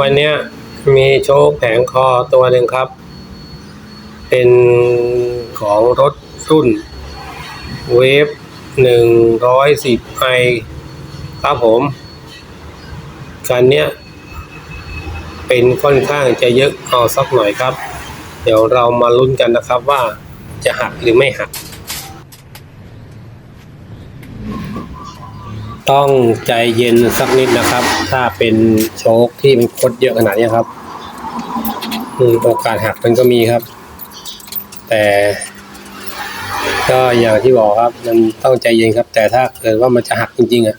วันนี้มีโชคแผงคอตัวหนึ่งครับ เป็นของรถรุ่นเวฟหนึ่งร้อยสิบไอครับผมคันเนี้ยเป็นค่อนข้างจะเยอะเอาสักหน่อยครับ เดี๋ยวเรามาลุ้นกันนะครับว่าจะหักหรือไม่หัก ต้องใจเย็นสักนิดนะครับ ถ้าเป็นโชคที่มันคดเยอะขนาดนี้ครับโอกาสหักมันก็มีครับ แต่ ก็อย่างที่บอกครับ มันต้องใจเย็นครับ แต่ถ้าเกิดว่ามันจะหักจริงๆอะ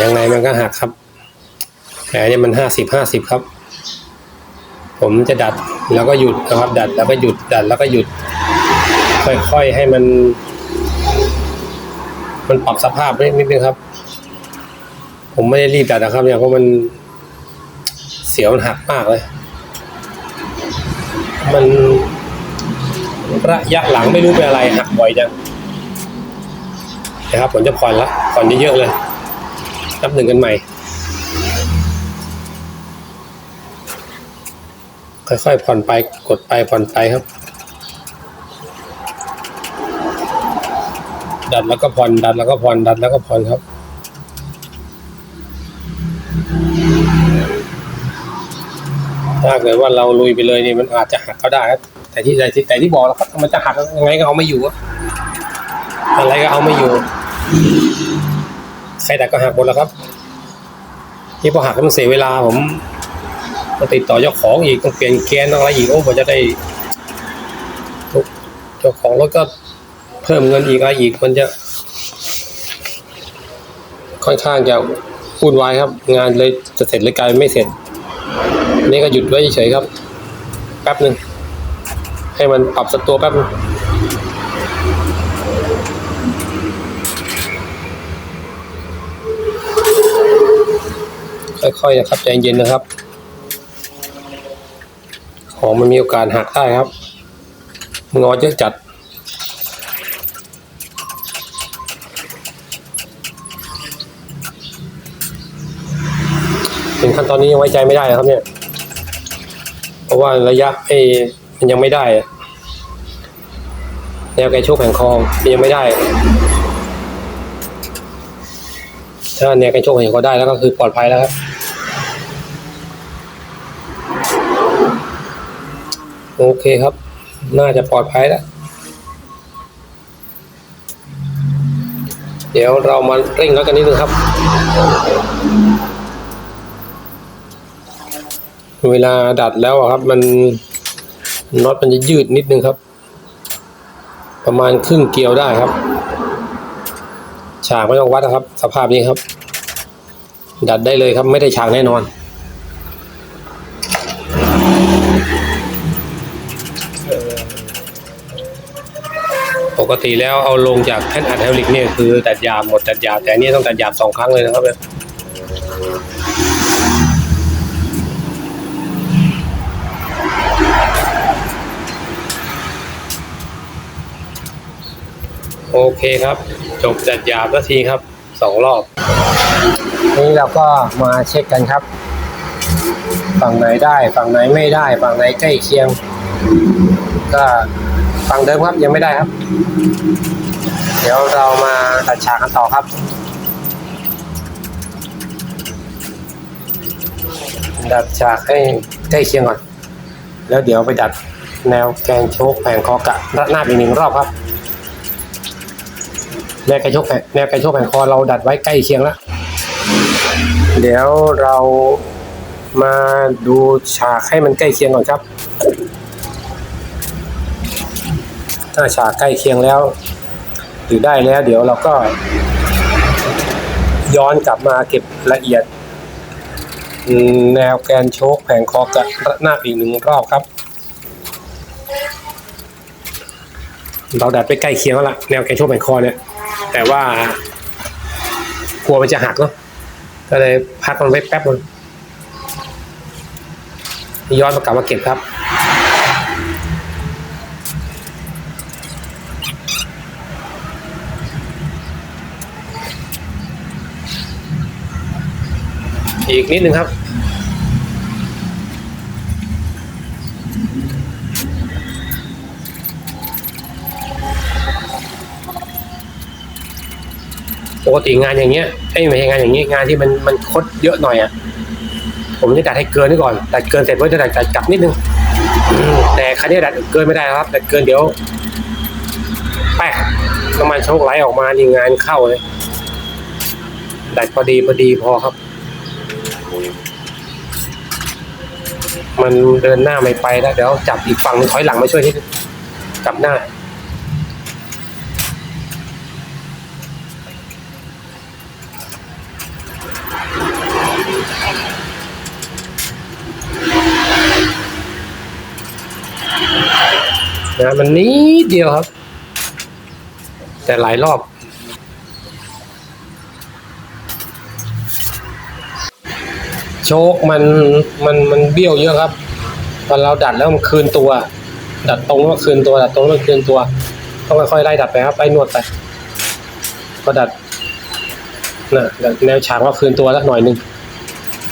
ยังไงมันก็หักครับ แต่เนี่ยมันห้าสิบห้าสิบครับ ผมจะดัดแล้วก็หยุดนะครับ ดัดแล้วก็หยุดดัดแล้วก็หยุด ค่อยๆให้มัน มันปรับสภาพนิดนึงครับ ผมไม่ได้รีบดัดนะครับเนี่ยเพราะมันเสียวมันหักมากเลย มันระยะหลังไม่รู้เป็นอะไรหักบ่อยจังนะครับผมจะผ่อนละผ่อนเยอะๆเลยนับหนึ่งกันใหม่ ค่อยๆผ่อนไปกดไปผ่อนไปครับ ดัดแล้วก็ผ่อนดัดแล้วก็ผ่อนดัดแล้วก็ผ่อนครับ ถ้าเกิดว่าเราลุยไปเลยนี่มันอาจจะหักก็ได้ครับแต่ที่แต่ที่แต่ที่บอกแล้วครับมันจะหักยังไงก็เอาไม่อยู่อะไรก็เอาไม่อยู่ใครดัดก็หักหมดแล้วครับที่พอหักแล้วมันเสียเวลาผมต้องติดต่อเจ้าของอีกต้องเปลี่ยนแกนต้องอะไรอีกโอ้ผมจะได้เจ้าของรถก็ เพิ่มเงินอีกอะไรอีกมันจะ ค่อนข้างจะวุ่นวายครับ งานเลยจะเสร็จเลยกลายไม่เสร็จ นี่ก็หยุดไว้เฉยครับ แป๊บหนึ่งให้มันปรับสกตัวแป๊บนึงค่อยๆนะครับใจเย็นนะครับ ของมันมีโอกาสหักได้ครับ งอเยอะจัด ถึงขั้นตอนนี้ยังไว้ใจไม่ได้นะครับ เนี่ย เพราะว่าระยะไอ้มันยังไม่ได้ แนวไกโชคแผงคองยังไม่ได้ ถ้าแนวไกโชคแผงคอได้แล้วก็คือปลอดภัยแล้วครับโอเคครับ น่าจะปลอดภัยแล้ว เดี๋ยวเรามาเร่งแล้วกันนิดนึงครับ เวลาดัดแล้วครับ มันน็อตมันจะยืดนิดนึงครับ ประมาณครึ่งเกลียวได้ครับ ฉากไม่ต้องวัดนะครับ สภาพนี้ครับ ดัดได้เลยครับ ไม่ได้ฉากแน่นอนปกติแล้วเอาลงจากแท่นอัดไฮดรอลิกเนี่ยคือตัดยาหมดตัดยาแต่นี่ต้องตัดยาสองครั้งเลยนะครับ โอเคครับ จบจัดหยาบนาทีครับสองรอบ นี่เราก็มาเช็คกันครับ ฝั่งไหนได้ฝั่งไหนไม่ได้ ฝั่งไหนใกล้เคียง ก็ฝั่งเดิมครับยังไม่ได้ครับ เดี๋ยวเรามาตัดฉากกันต่อครับดัดฉากให้ใกล้เคียงก่อน แล้วเดี๋ยวไปดัดแนวแกนโชกแผงคอกะรัดหน้าอีกหนึ่งรอบครับ แนวกระโชกแผ่นแนวกระโชกแผ่นคอเราดัดไว้ใกล้เคียงแล้ว เดี๋ยวเรามาดูฉากให้มันใกล้เคียงก่อนครับ ถ้าฉากใกล้เคียงแล้วหรือได้แล้ว เดี๋ยวเราก็ ย้อนกลับมาเก็บละเอียด แนวแกนโชกแผงคอกับระนาอีกหนึ่งรอบครับ เราดัดไปใกล้เคียงแล้วล่ะแนวแกนโชกแผงคอเนี่ย แต่ว่ากลัวมันจะหักเนาะก็เลยพักมันไว้แป๊บนึงย้อนมากลับมาเก็บครับอีกนิดนึงครับ ปกติงานอย่างเงี้ยไอ้ไม่ใช่งานอย่างเงี้ยงานที่มันมันคดเยอะหน่อยอะผมจะดัดให้เกินนี่ก่อนดัดเกินเสร็จก็จะดัดดัดกลับนิดนึงแต่คันนี้ดัดเกินไม่ได้ครับดัดเกินเดี๋ยวแป๊กน้ำมันโชคไหลออกมานี่งานเข้าเลยดัดพอดีพอดีพอครับ มันเดินหน้าไม่ไปแล้วเดี๋ยวจับอีกฝั่งถอยหลังมาช่วยนิดนึงกลับหน้า นะมันนิดเดียวครับ แต่หลายรอบ โชคมันมันมันเบี้ยวเยอะครับ ตอนเราดัดแล้วมันคืนตัว ดัดตรงแล้วมันคืนตัว ดัดตรงแล้วมันคืนตัวต้องค่อยๆไล่ดัดไปครับไล่นวดไปก็ดัดนะดัดแนวฉากว่าคืนตัวแล้วหน่อยหนึ่ง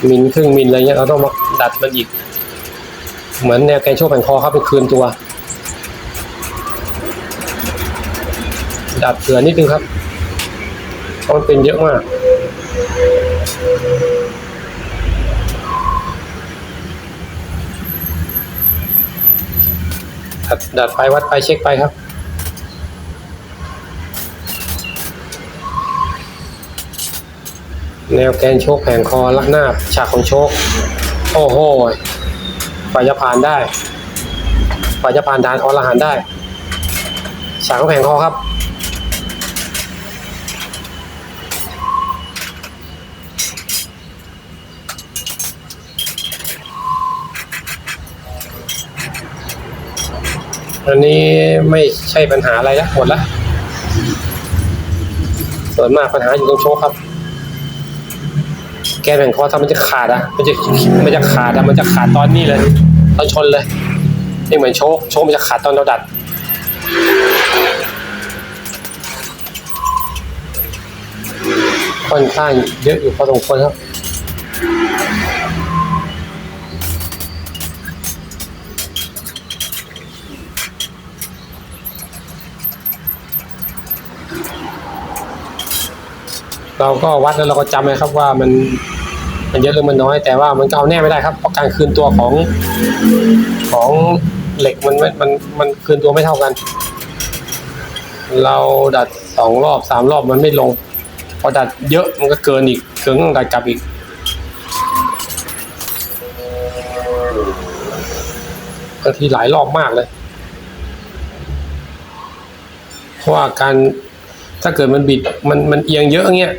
มิลครึ่งมิลอะไรเงี้ยเราต้องมาดัดมันอีก เหมือนแนวแกนโชคแผ่นคอครับไปคืนตัว ดัดเผื่อนิดนึงครับเพราะมันเป็นเยอะมาก ดัดดัดไปวัดไปเช็คไปครับแนวแกนโชคแผงคอลักหน้าฉากของโชค โอ้โห ฝ่ายจะผ่านได้ฝ่ายจะผ่านด่านอรหันได้ฉากของแผงคอครับ อันนี้ไม่ใช่ปัญหาอะไรแล้วหมดละส่วนมากปัญหาอยู่ตรงโชคครับ แกนแผ่นคอถ้ามันจะขาดอะ มันจะมันจะขาดอะมันจะขาดตอนนี้เลยตอนชนเลยนี่เหมือนโชคโชคมันจะขาดตอนเราดัดค่อนข้างเยอะอยู่พอสมควรครับเราก็วัดแล้วเราก็จำเลยครับว่ามัน มันเยอะหรือมันน้อย แต่ว่ามันก็เอาแน่ไม่ได้ครับเพราะการคืนตัวของของเหล็กมันม่มันมันคืนตัวไม่เท่ากัน เราดัดสองรอบสามรอบมันไม่ลง พอดัดเยอะมันก็เกินอีกเกินต้องดัดกลับอีกบางทีหลายรอบมากเลย เพราะว่าการถ้าเกิดมันบิดมันมันเอียงเยอะเงี้ย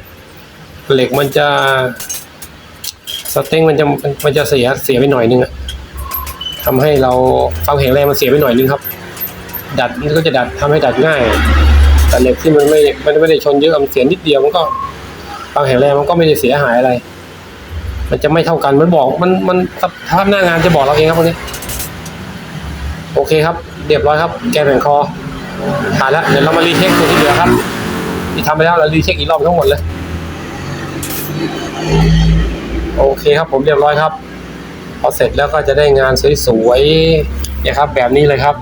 เหล็กมันจะ สเต็งมันจะมันจะเสียเสียไปหน่อยนึงอะทำให้เราความแข็งแรงมันเสียไปหน่อยนึงครับ ดัดมันก็จะดัดทำให้ดัดง่าย แต่เหล็กที่มันไม่มันไม่ได้ชนเยอะมันเสียนิดเดียวมันก็ความแข็งแรงมันก็ไม่ได้เสียหายอะไร มันจะไม่เท่ากันมันบอกมันมันภาพหน้างานจะบอกเราเองครับพวกนี้ โอเคครับ เรียบร้อยครับ แกนแผ่นคอผ่านแล้วเดี๋ยวเรามารีเช็คตัวที่เหลือครับ ที่ทำไปแล้วเรารีเช็คอีกรอบทั้งหมดเลย โอเคครับผมเรียบร้อยครับ พอเสร็จแล้วก็จะได้งานสวยๆนะครับแบบนี้เลยครับ